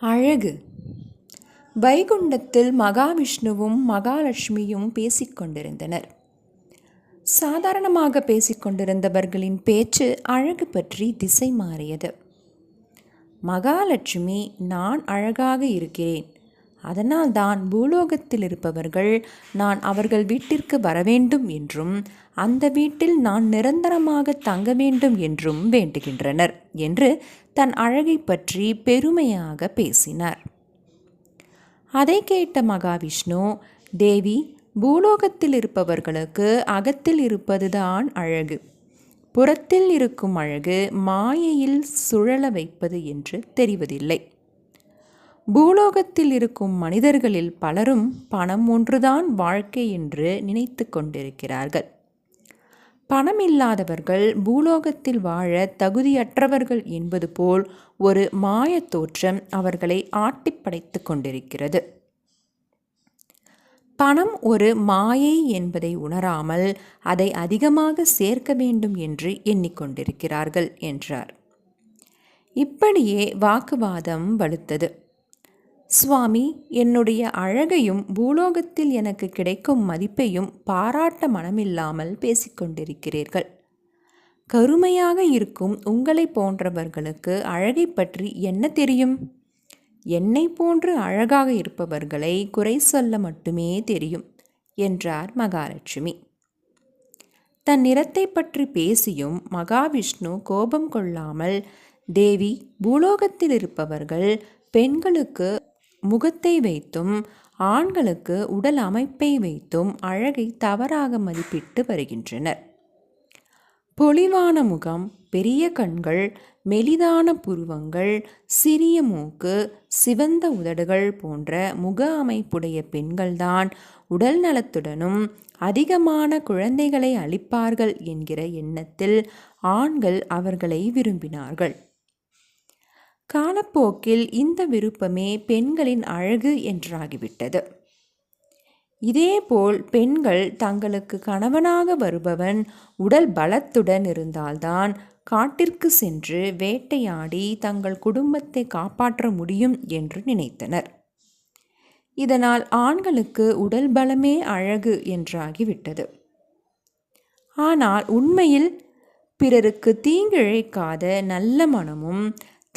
அழகு. வைகுண்டத்தில் மகாவிஷ்ணுவும் மகாலட்சுமியும் பேசிக்கொண்டிருந்தனர் சாதாரணமாக பேசிக்கொண்டிருந்தவர்களின் பேச்சு அழகு பற்றி திசை மாறியது. மகாலட்சுமி நான் அழகாக இருக்கிறேன். அதனால் தான் பூலோகத்தில் இருப்பவர்கள் நான் அவர்கள் வீட்டிற்கு வரவேண்டும் என்றும் அந்த வீட்டில் நான் நிரந்தரமாக தங்க வேண்டும் என்றும் வேண்டுகின்றனர் என்று தன் அழகை பற்றி பெருமையாக பேசினார். அதை கேட்ட மகாவிஷ்ணு தேவி பூலோகத்தில் இருப்பவர்களுக்கு அகத்தில் இருப்பதுதான் அழகு. புறத்தில் இருக்கும் அழகு மாயையில் சுழல வைப்பது என்று தெரிவதில்லை. பூலோகத்தில் இருக்கும் மனிதர்களில் பலரும் பணம் ஒன்றுதான் வாழ்க்கை என்று நினைத்து கொண்டிருக்கிறார்கள். பணம் இல்லாதவர்கள் பூலோகத்தில் வாழ தகுதியற்றவர்கள் என்பது போல் ஒரு மாயத் தோற்றம் அவர்களை ஆட்டிப்படைத்து கொண்டிருக்கிறது. பணம் ஒரு மாயை என்பதை உணராமல் அதை அதிகமாக சேர்க்க வேண்டும் என்று எண்ணிக்கொண்டிருக்கிறார்கள் என்றார். இப்படியே வாக்குவாதம் வலுத்தது. சுவாமி என்னுடைய அழகையும் பூலோகத்தில் எனக்கு கிடைக்கும் மதிப்பையும் பாராட்ட மனமில்லாமல் பேசிக்கொண்டிருக்கிறீர்கள். கருமையாக இருக்கும் உங்களை போன்றவர்களுக்கு அழகை பற்றி என்ன தெரியும்? என்னை போன்று அழகாக இருப்பவர்களை குறை சொல்ல மட்டுமே தெரியும் என்றார் மகாலட்சுமி. தன் நிறத்தை பற்றி பேசியும் மகாவிஷ்ணு கோபம் கொள்ளாமல் தேவி பூலோகத்தில் இருப்பவர்கள் பெண்களுக்கு முகத்தை வைத்தும் ஆண்களுக்கு உடல் அமைப்பை வைத்தும் அழகை தவறாக மதிப்பிட்டு வருகின்றனர். பொலிவான முகம் பெரிய கண்கள் மெலிதான புருவங்கள் சிறிய மூக்கு சிவந்த உதடுகள் போன்ற முக அமைப்புடைய பெண்கள்தான் உடல் நலத்துடனும் அதிகமான குழந்தைகளை அளிப்பார்கள் என்கிற எண்ணத்தில் ஆண்கள் அவர்களை விரும்பினார்கள். காலப்போக்கில் இந்த விருப்பமே பெண்களின் அழகு என்றாகிவிட்டது. இதேபோல் பெண்கள் தங்களுக்கு கணவனாக வருபவன் உடல் பலத்துடன் இருந்தால்தான் காட்டிற்கு சென்று வேட்டையாடி தங்கள் குடும்பத்தை காப்பாற்ற முடியும் என்று நினைத்தனர். இதனால் ஆண்களுக்கு உடல் பலமே அழகு என்றாகிவிட்டது. ஆனால் உண்மையில் பிறருக்கு தீங்கிழைக்காத நல்ல மனமும்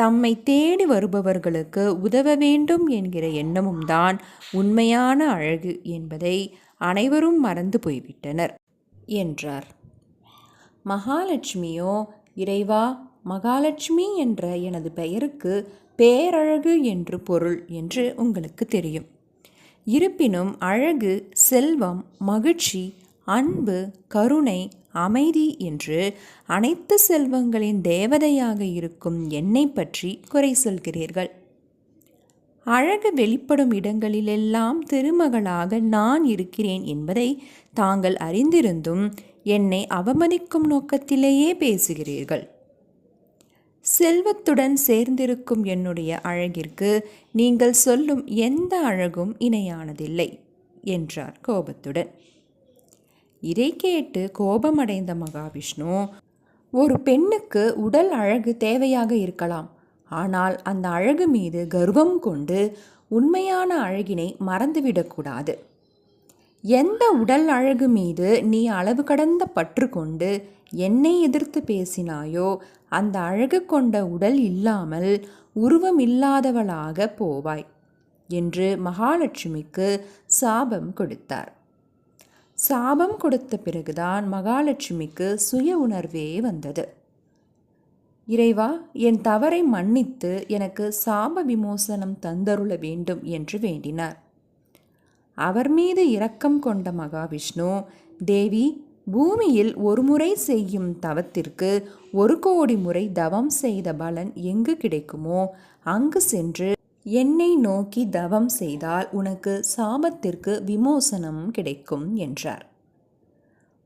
தம்மை தேடி வருபவர்களுக்கு உதவ வேண்டும் என்கிற எண்ணமும் தான் உண்மையான அழகு என்பதை அனைவரும் மறந்து போய்விட்டனர் என்றார். மகாலட்சுமியோ இறைவா மகாலட்சுமி என்ற எனது பெயருக்கு பேரழகு என்று பொருள் என்று உங்களுக்கு தெரியும். இருப்பினும் அழகு செல்வம் மகிழ்ச்சி அன்பு கருணை அமைதி என்று அனைத்து செல்வங்களின் தேவதையாக இருக்கும் என்னை பற்றி குறை சொல்கிறீர்கள். அழகு வெளிப்படும் இடங்களிலெல்லாம் திருமகளாக நான் இருக்கிறேன் என்பதை தாங்கள் அறிந்திருந்தும் என்னை அவமதிக்கும் நோக்கத்திலேயே பேசுகிறீர்கள். செல்வத்துடன் சேர்ந்திருக்கும் என்னுடைய அழகிற்கு நீங்கள் சொல்லும் எந்த அழகும் இணையானதில்லை என்றார் கோபத்துடன். இதை கேட்டு கோபமடைந்த மகாவிஷ்ணு ஒரு பெண்ணுக்கு உடல் அழகு தேவையாக இருக்கலாம். ஆனால் அந்த அழகு மீது கர்வம் கொண்டு உண்மையான அழகினை மறந்துவிடக்கூடாது எந்த உடல் அழகு மீது நீ அளவு கடந்த பற்று கொண்டு என்னை எதிர்த்து பேசினாயோ அந்த அழகு கொண்ட உடல் இல்லாமல் உருவம் இல்லாதவளாக போவாய் என்று மகாலட்சுமிக்கு சாபம் கொடுத்தார். சாபம் கொடுத்த பிறகுதான் மகாலட்சுமிக்கு சுய உணர்வே வந்தது. இறைவா என் தவறை மன்னித்து எனக்கு சாப விமோசனம் தந்தருள வேண்டும் என்று வேண்டினார். அவர் மீது இரக்கம் கொண்ட மகாவிஷ்ணு தேவி பூமியில் ஒருமுறை செய்யும் தவத்திற்கு ஒரு கோடி முறை தவம் செய்த பலன் எங்கு கிடைக்குமோ அங்கு சென்று என்னை நோக்கி தவம் செய்தால் உனக்கு சாபத்திற்கு விமோசனம் கிடைக்கும் என்றார்.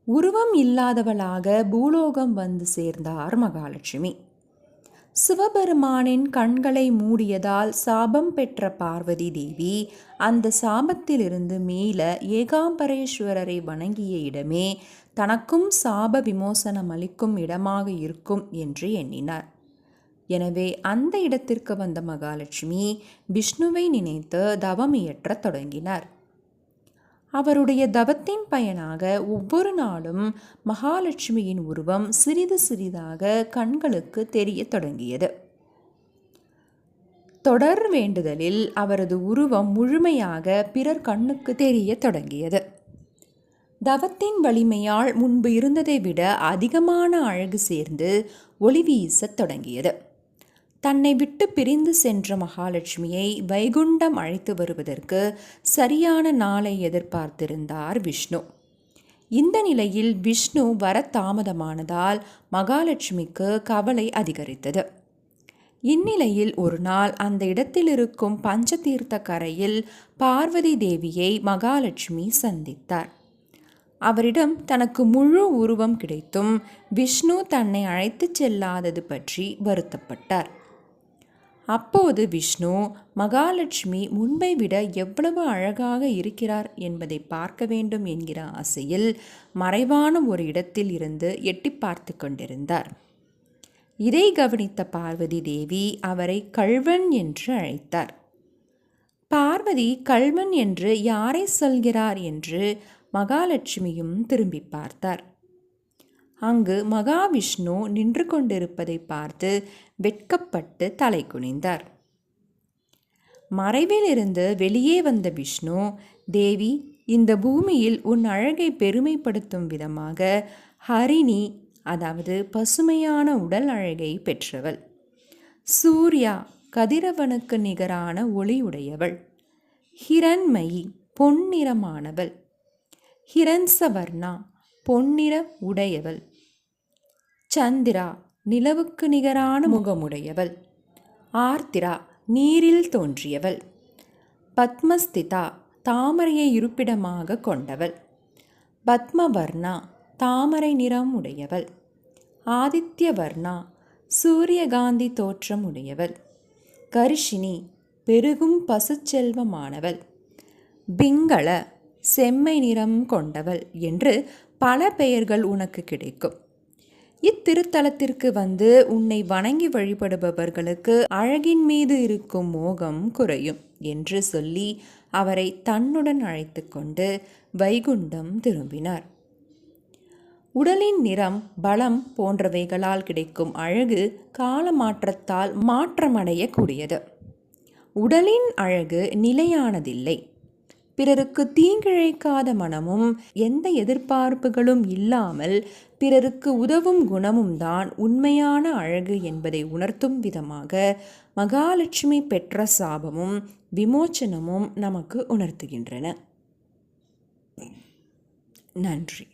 உருவம் இல்லாதவளாக பூலோகம் வந்து சேர்ந்தார் மகாலட்சுமி. சிவபெருமானின் கண்களை மூடியதால் சாபம் பெற்ற பார்வதி தேவி அந்த சாபத்திலிருந்து மீள ஏகாம்பரேஸ்வரரை வணங்கிய இடமே தனக்கும் சாப விமோசனம் அளிக்கும் இடமாக இருக்கும் என்று எண்ணினார். எனவே அந்த இடத்திற்கு வந்த மகாலட்சுமி விஷ்ணுவை நினைத்து தவம் இயற்றத் தொடங்கினார். அவருடைய தவத்தின் பயனாக ஒவ்வொரு நாளும் மகாலட்சுமியின் உருவம் சிறிது சிறிதாக கண்களுக்கு தெரிய தொடங்கியது. தொடர் வேண்டுதலில் அவரது உருவம் முழுமையாக பிறர் கண்ணுக்கு தெரிய தொடங்கியது. தவத்தின் வலிமையால் முன்பு இருந்ததை விட அதிகமான அழகு சேர்ந்து ஒளி வீசத் தொடங்கியது. தன்னை விட்டு பிரிந்து சென்ற மகாலட்சுமியை வைகுண்டம் அழைத்து வருவதற்கு சரியான நாளை எதிர்பார்த்திருந்தார் விஷ்ணு. இந்த நிலையில் விஷ்ணு வர தாமதமானதால் மகாலட்சுமிக்கு கவலை அதிகரித்தது. இந்நிலையில் ஒரு நாள் அந்த இடத்தில் இருக்கும் பஞ்சதீர்த்த கரையில் பார்வதி தேவியை மகாலட்சுமி சந்தித்தார். அவரிடம் தனக்கு முழு உருவம் கிடைத்தும் விஷ்ணு தன்னை அழைத்துச் செல்லாதது பற்றி வருத்தப்பட்டார். அப்போது விஷ்ணு மகாலட்சுமி முன்பை விட எவ்வளவு அழகாக இருக்கிறார் என்பதை பார்க்க வேண்டும் என்கிற ஆசையில் மறைவான ஒரு இடத்தில் இருந்து எட்டி பார்த்து கொண்டிருந்தார். இதை கவனித்த பார்வதி தேவி அவரை கள்வன் என்று அழைத்தார். பார்வதி கள்வன் என்று யாரை சொல்கிறார் என்று மகாலட்சுமியும் திரும்பி பார்த்தார். அங்கு மகாவிஷ்ணு நின்று கொண்டிருப்பதை பார்த்து வெட்கப்பட்டு தலை குனிந்தார். மறைவிலிருந்து வெளியே வந்த விஷ்ணு தேவி இந்த பூமியில் உன் அழகை பெருமைப்படுத்தும் விதமாக ஹரிணி அதாவது பசுமையான உடல் அழகை பெற்றவள். சூர்யா கதிரவனுக்கு நிகரான ஒளியுடையவள். ஹிரண்மயி பொன்னிறமானவள். ஹிரன்சவர்ணா பொன்னிற உடையவள். சந்திரா நிலவுக்கு நிகரான முகமுடையவள். ஆர்த்திரா நீரில் தோன்றியவள். பத்மஸ்திதா தாமரையை இருப்பிடமாக கொண்டவள். பத்மவர்ணா தாமரை நிறம் உடையவள். ஆதித்யவர்ணா சூரியகாந்தி தோற்றம் உடையவள். கரிஷினி பெருகும் பசுச்செல்வமானவள் பிங்கள செம்மை நிறம் கொண்டவள் என்று பல பெயர்கள் உனக்கு கிடைக்கும். இத்திருத்தலத்திற்கு வந்து உன்னை வணங்கி வழிபடுபவர்களுக்கு அழகின் மீது இருக்கும் மோகம் குறையும் என்று சொல்லி அவரை தன்னுடன் அழைத்து கொண்டு வைகுண்டம் திரும்பினார். உடலின் நிறம் பலம் போன்றவைகளால் கிடைக்கும் அழகு கால மாற்றத்தால் மாற்றமடையக்கூடியது. உடலின் அழகு நிலையானதில்லை. பிறருக்கு தீங்கிழைக்காத மனமும் எந்த எதிர்பார்ப்புகளும் இல்லாமல் பிறருக்கு உதவும் குணமும் தான் உண்மையான அழகு என்பதை உணர்த்தும் விதமாக மகாலட்சுமி பெற்ற சாபமும் விமோச்சனமும் நமக்கு உணர்த்துகின்றன. நன்றி.